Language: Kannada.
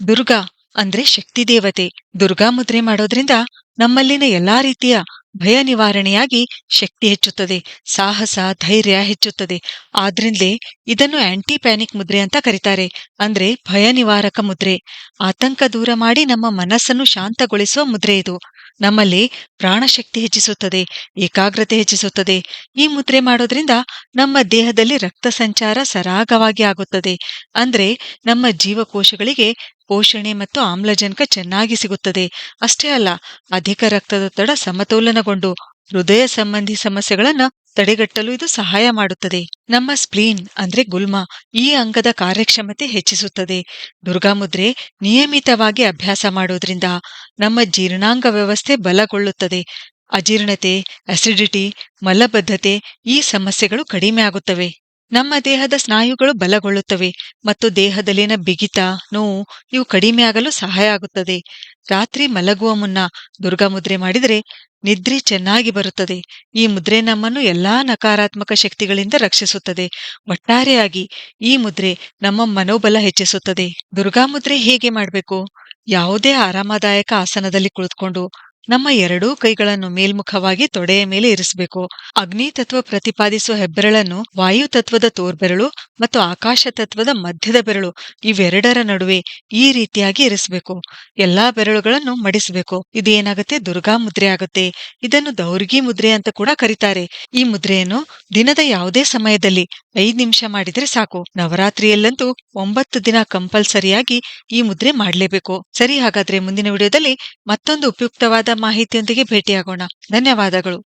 ದುರ್ಗಾ ಅಂದ್ರೆ ಶಕ್ತಿ ದೇವತೆ. ದುರ್ಗಾ ಮುದ್ರೆ ಮಾಡೋದ್ರಿಂದ ನಮ್ಮಲ್ಲಿನ ಎಲ್ಲಾ ರೀತಿಯ ಭಯ ನಿವಾರಣೆಯಾಗಿ ಶಕ್ತಿ ಹೆಚ್ಚುತ್ತದೆ, ಸಾಹಸ, ಧೈರ್ಯ ಹೆಚ್ಚುತ್ತದೆ. ಆದ್ರಿಂದಲೇ ಇದನ್ನು ಆಂಟಿ ಪ್ಯಾನಿಕ್ ಮುದ್ರೆ ಅಂತ ಕರೀತಾರೆ, ಅಂದ್ರೆ ಭಯ ನಿವಾರಕ ಮುದ್ರೆ. ಆತಂಕ ದೂರ ಮಾಡಿ ನಮ್ಮ ಮನಸ್ಸನ್ನು ಶಾಂತಗೊಳಿಸುವ ಮುದ್ರೆ ಇದು. ನಮ್ಮಲ್ಲಿ ಪ್ರಾಣಶಕ್ತಿ ಹೆಚ್ಚಿಸುತ್ತದೆ, ಏಕಾಗ್ರತೆ ಹೆಚ್ಚಿಸುತ್ತದೆ. ಈ ಮುದ್ರೆ ಮಾಡೋದ್ರಿಂದ ನಮ್ಮ ದೇಹದಲ್ಲಿ ರಕ್ತ ಸಂಚಾರ ಸರಾಗವಾಗಿ ಆಗುತ್ತದೆ. ಅಂದ್ರೆ ನಮ್ಮ ಜೀವಕೋಶಗಳಿಗೆ ಪೋಷಣೆ ಮತ್ತು ಆಮ್ಲಜನಕ ಚೆನ್ನಾಗಿ ಸಿಗುತ್ತದೆ. ಅಷ್ಟೇ ಅಲ್ಲ, ಅಧಿಕ ರಕ್ತದೊತ್ತಡ ಸಮತೋಲನಗೊಂಡು ಹೃದಯ ಸಂಬಂಧಿ ಸಮಸ್ಯೆಗಳನ್ನ ತಡೆಗಟ್ಟಲು ಇದು ಸಹಾಯ ಮಾಡುತ್ತದೆ. ನಮ್ಮ ಸ್ಪ್ಲೀನ್ ಅಂದ್ರೆ ಗುಲ್ಮ ಈ ಅಂಗದ ಕಾರ್ಯಕ್ಷಮತೆ ಹೆಚ್ಚಿಸುತ್ತದೆ. ದುರ್ಗಾಮುದ್ರೆ ನಿಯಮಿತವಾಗಿ ಅಭ್ಯಾಸ ಮಾಡೋದ್ರಿಂದ ನಮ್ಮ ಜೀರ್ಣಾಂಗ ವ್ಯವಸ್ಥೆ ಬಲಗೊಳ್ಳುತ್ತದೆ. ಅಜೀರ್ಣತೆ ಅಸಿಡಿಟಿ ಮಲಬದ್ಧತೆ ಈ ಸಮಸ್ಯೆಗಳು ಕಡಿಮೆ ಆಗುತ್ತವೆ. ನಮ್ಮ ದೇಹದ ಸ್ನಾಯುಗಳು ಬಲಗೊಳ್ಳುತ್ತವೆ ಮತ್ತು ದೇಹದಲ್ಲಿನ ಬಿಗಿತ, ನೋವು ಇವು ಕಡಿಮೆ ಆಗಲು ಸಹಾಯ ಆಗುತ್ತದೆ. ರಾತ್ರಿ ಮಲಗುವ ಮುನ್ನ ದುರ್ಗಾ ಮುದ್ರೆ ಮಾಡಿದರೆ ನಿದ್ರೆ ಚೆನ್ನಾಗಿ ಬರುತ್ತದೆ. ಈ ಮುದ್ರೆ ನಮ್ಮನ್ನು ಎಲ್ಲಾ ನಕಾರಾತ್ಮಕ ಶಕ್ತಿಗಳಿಂದ ರಕ್ಷಿಸುತ್ತದೆ. ಒಟ್ಟಾರೆಯಾಗಿ ಈ ಮುದ್ರೆ ನಮ್ಮ ಮನೋಬಲ ಹೆಚ್ಚಿಸುತ್ತದೆ. ದುರ್ಗಾ ಮುದ್ರೆ ಹೇಗೆ ಮಾಡಬೇಕು? ಯಾವುದೇ ಆರಾಮದಾಯಕ ಆಸನದಲ್ಲಿ ಕುಳಿತುಕೊಂಡು ನಮ್ಮ ಎರಡೂ ಕೈಗಳನ್ನು ಮೇಲ್ಮುಖವಾಗಿ ತೊಡೆಯ ಮೇಲೆ ಇರಿಸಬೇಕು. ಅಗ್ನಿ ತತ್ವ ಪ್ರತಿಪಾದಿಸುವ ಹೆಬ್ಬೆರಳನ್ನು ವಾಯು ತತ್ವದ ತೋರ್ಬೆರಳು ಮತ್ತು ಆಕಾಶ ತತ್ವದ ಮಧ್ಯದ ಬೆರಳು ಇವೆರಡರ ನಡುವೆ ಈ ರೀತಿಯಾಗಿ ಇರಿಸಬೇಕು. ಎಲ್ಲಾ ಬೆರಳುಗಳನ್ನು ಮಡಿಸಬೇಕು. ಇದೇನಾಗುತ್ತೆ? ದುರ್ಗಾ ಮುದ್ರೆ ಆಗುತ್ತೆ. ಇದನ್ನು ದೌರ್ಗಿ ಮುದ್ರೆ ಅಂತ ಕೂಡ ಕರೀತಾರೆ. ಈ ಮುದ್ರೆಯನ್ನು ದಿನದ ಯಾವುದೇ ಸಮಯದಲ್ಲಿ ಐದ್ ನಿಮಿಷ ಮಾಡಿದ್ರೆ ಸಾಕು. ನವರಾತ್ರಿಯಲ್ಲಂತೂ ಒಂಬತ್ತು ದಿನ ಕಂಪಲ್ಸರಿಯಾಗಿ ಈ ಮುದ್ರೆ ಮಾಡಲೇಬೇಕು. ಸರಿ, ಹಾಗಾದ್ರೆ ಮುಂದಿನ ವಿಡಿಯೋದಲ್ಲಿ ಮತ್ತೊಂದು ಉಪಯುಕ್ತವಾದ ಮಾಹಿತಿಯೊಂದಿಗೆ ಭೇಟಿಯಾಗೋಣ. ಧನ್ಯವಾದಗಳು.